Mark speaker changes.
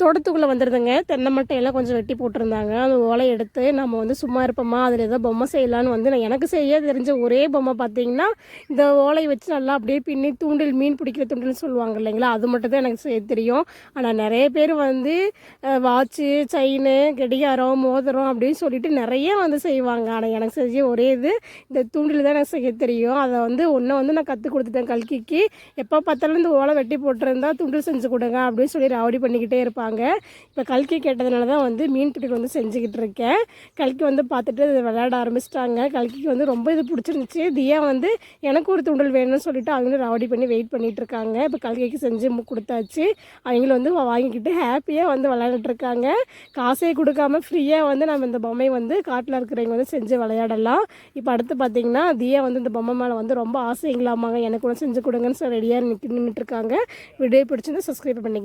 Speaker 1: தோட்டத்துக்குள்ளே வந்துடுதுங்க தென்னை மட்டையெல்லாம் கொஞ்சம் வெட்டி போட்டிருந்தாங்க. அந்த ஓலை எடுத்து நம்ம வந்து சும்மா இருப்போமா? அதில் ஏதோ பொம்மை செய்யலான்னு வந்து நான் எனக்கு செய்ய தெரிஞ்ச ஒரே பொம்மை பார்த்தீங்கன்னா இந்த ஓலையை வச்சு நல்லா அப்படியே பின்னி தூண்டில் மீன் பிடிக்கிற தூண்டில்னு சொல்லுவாங்க இல்லைங்களா? அது மட்டும் தான் எனக்கு செய்ய தெரியும். ஆனால் நிறைய பேர் வந்து வாட்சு செயின் கடிகாரம் மோதிரம் அப்படின்னு சொல்லிட்டு நிறைய வந்து செய்வாங்க. ஆனால் எனக்கு செஞ்ச ஒரே இது இந்த தூண்டில் தான் எனக்கு செய்ய தெரியும். அதை வந்து ஒன்றை வந்து நான் கற்றுக் கொடுத்துட்டேன் கல்கிக்கு. எப்போ பார்த்தாலும் இந்த ஓலை வெட்டி போட்டிருந்தா தூண்டில் செஞ்சு கொடுங்க அப்படின்னு சொல்லி ராவடி பண்ணிக்கிட்டே இருப்பாங்க. இப்போ கல்கி கேட்டதுனால தான் வந்து மீன் பிடிக்க வந்து செஞ்சுக்கிட்டு இருக்கேன். கல்கி வந்து பார்த்துட்டு விளையாட ஆரம்பிச்சிட்டாங்க. கல்கிக்கு வந்து ரொம்ப இது பிடிச்சிருந்துச்சி. தியா வந்து எனக்கு ஒரு தூண்டல் வேணும்னு சொல்லிட்டு அவங்களும் ராவடி பண்ணி வெயிட் பண்ணிகிட்டு இருக்காங்க. இப்போ கல்கிக்கு செஞ்சு மு- கொடுத்தாச்சு. அவங்களும் வந்து வாங்கிக்கிட்டு ஹாப்பியாக வந்து விளையாண்டுட்டு இருக்காங்க. காசே கொடுக்காம ஃப்ரீயாக வந்து நம்ம இந்த பொம்மை வந்து காட்டில் இருக்கிறவங்க வந்து செஞ்சு விளையாடலாம். இப்போ அடுத்து பார்த்தீங்கன்னா தியா வந்து இந்த பொம்மை மேலே வந்து ரொம்ப ஆசைங்களாமாங்க. எனக்கு ஒன்று செஞ்சு கொடுங்கன்னு சொல்லி ரெடியாக நிற்க நின்றுட்டுருக்காங்க வீடியோ பிடிச்சிருந்து சப்ஸ்கிரைப் பண்ணிக்கங்க.